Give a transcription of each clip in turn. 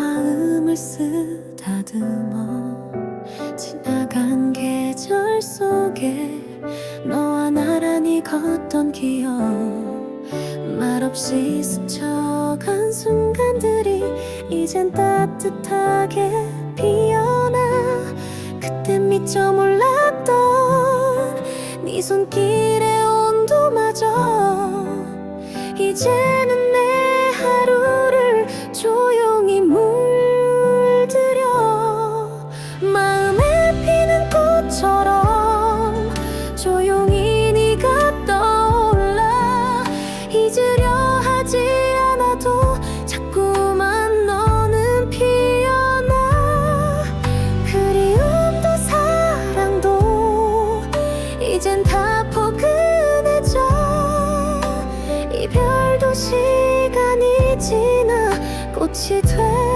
마음을 쓰다듬어 지나간 계절 속에 너와 나란히 걷던 기억 말없이 스쳐간 순간들이 이젠 따뜻하게 피어나 그때 미처 몰랐던 이젠 다 포근해져 이별도 시간이 지나 꽃이 돼.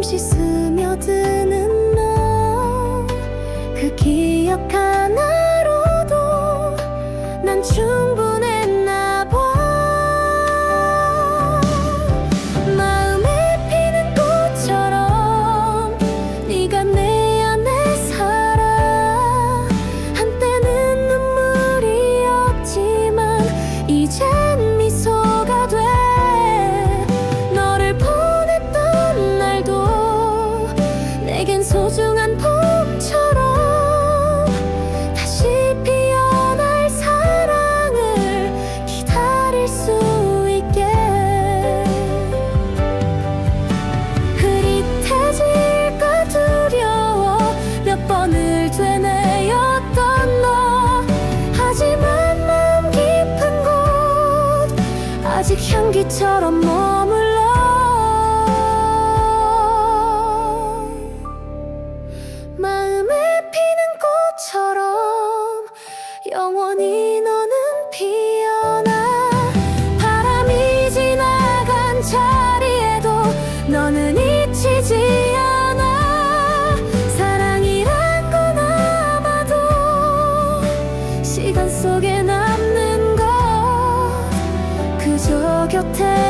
잠시 스며드는 너 그 기억 하나 아직 향기처럼 머물 tell